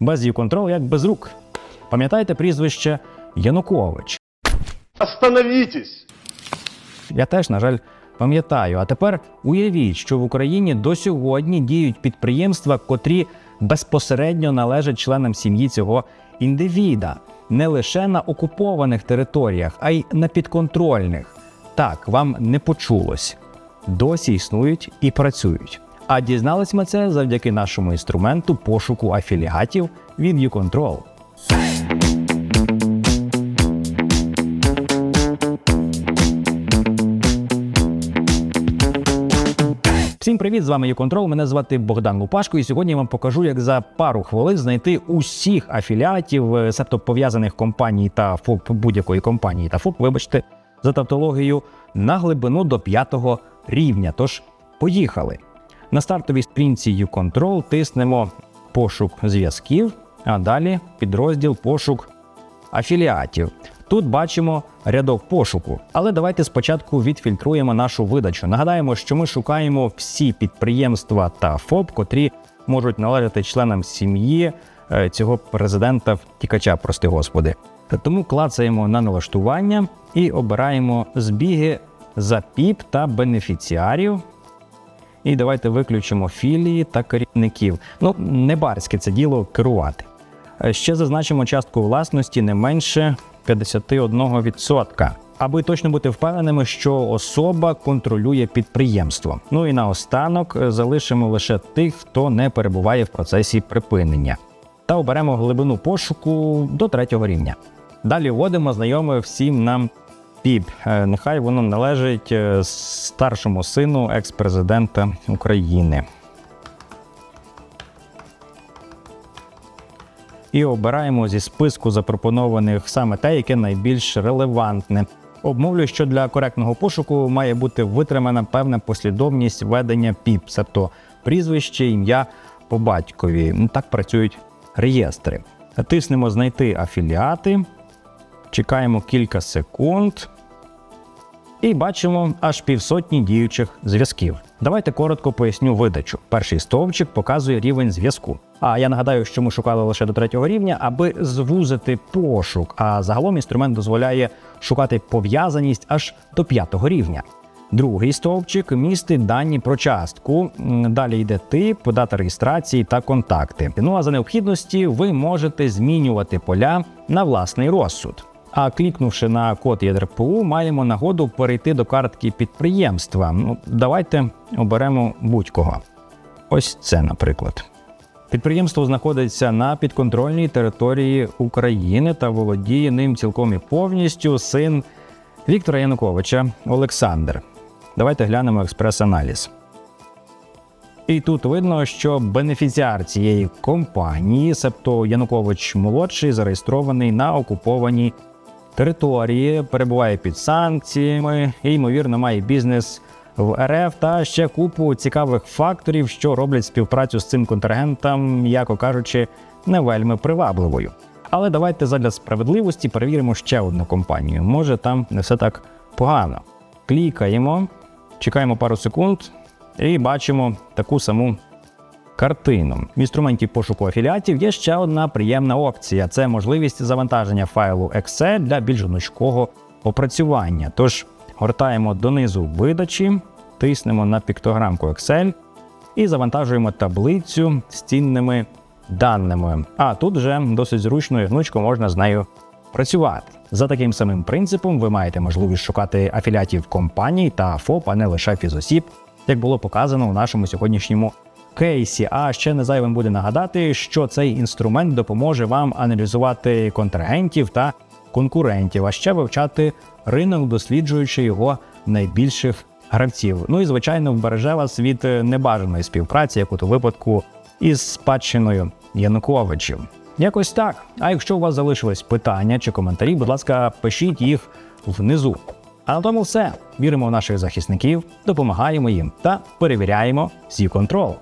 Без YouControl як без рук. Пам'ятаєте прізвище Янукович? Остановитесь! Я теж, на жаль, пам'ятаю. А тепер уявіть, що в Україні до сьогодні діють підприємства, котрі безпосередньо належать членам сім'ї цього індивіда, не лише на окупованих територіях, а й на підконтрольних. Так, вам не почулось. Досі існують і працюють. А дізнались ми це завдяки нашому інструменту пошуку афіліатів від YouControl. Всім привіт! З вами YouControl, Мене звати Богдан Лупашко, і сьогодні я вам покажу, як за пару хвилин знайти усіх афіліатів, е, себто пов'язаних компаній та ФОП будь-якої компанії та ФОП, вибачте, за тавтологію, на глибину до п'ятого рівня. Тож поїхали. На стартовій стрінці YouControl тиснемо пошук зв'язків, а далі підрозділ пошук афіліатів. Тут бачимо рядок пошуку, але давайте спочатку відфільтруємо нашу видачу. Нагадаємо, що ми шукаємо всі підприємства та ФОП, котрі можуть належати членам сім'ї е, цього президента втікача, прости господи. Тому клацаємо на налаштування і обираємо збіги за ПІП та бенефіціарів. І давайте виключимо філії та керівників. Ну, не барське це діло керувати. Е, Ще зазначимо частку власності не менше 51%, аби точно бути впевненими, що особа контролює підприємство. Ну і наостанок е, залишимо лише тих, хто не перебуває в процесі припинення, та оберемо глибину пошуку до третього рівня. Далі вводимо знайоме всім нам ПІП. Е, Нехай воно належить е, старшому сину екс-президента України. і обираємо зі списку запропонованих саме те, яке найбільш релевантне. Обмовлю, що для коректного пошуку має бути витримана певна послідовність ведення ПІП, тобто прізвище, ім'я по батькові. Ну, Так працюють реєстри. Тиснемо знайти афіліати, чекаємо кілька секунд. І бачимо аж півсотні діючих зв'язків. Давайте коротко поясню видачу. Перший стовпчик показує рівень зв'язку. А я нагадаю, що ми шукали лише до третього рівня, аби звузити пошук. А загалом інструмент дозволяє шукати пов'язаність аж до п'ятого рівня. Другий стовпчик містить дані про частку. Далі йде тип, дата реєстрації та контакти. Ну а за необхідності ви можете змінювати поля на власний розсуд. А клікнувши на код ЄДРПУ, маємо нагоду перейти до картки підприємства. Ну, давайте оберемо будь-кого. Ось це, наприклад. Підприємство знаходиться на підконтрольній території України та володіє ним цілком і повністю син Віктора Януковича Олександр. Давайте глянемо експрес-аналіз. І тут видно, що бенефіціар цієї компанії, себто Янукович молодший, зареєстрований на окупованій території, перебуває під санкціями і, ймовірно, має бізнес в РФ та ще купу цікавих факторів, що роблять співпрацю з цим контрагентом, м'яко кажучи, не вельми привабливою. Але давайте задля справедливості перевіримо ще одну компанію. Може, там не все так погано. Клікаємо, чекаємо пару секунд і бачимо таку саму картину. В інструменті пошуку афіліатів є ще одна приємна опція: це можливість завантаження файлу Excel для більш гнучкого опрацювання. Тож гортаємо донизу видачі, тиснемо на піктограмку Excel і завантажуємо таблицю з цінними даними. А тут вже досить зручно і гнучко можна з нею працювати. За таким самим принципом ви маєте можливість шукати афіліатів компаній та ФОП, а не лише фізосіб, як було показано у нашому сьогоднішньому кейсі. А ще не зайвим буде нагадати, що цей інструмент допоможе вам аналізувати контрагентів та конкурентів, а ще вивчати ринок, досліджуючи його найбільших гравців. Ну і звичайно, вбереже вас від е, небажаної співпраці, як у випадку із спадщиною Януковичів. Якось так. А якщо у вас залишились питання чи коментарі, будь ласка, пишіть їх внизу. А на тому все. Віримо в наших захисників, допомагаємо їм та перевіряємо всі контрол.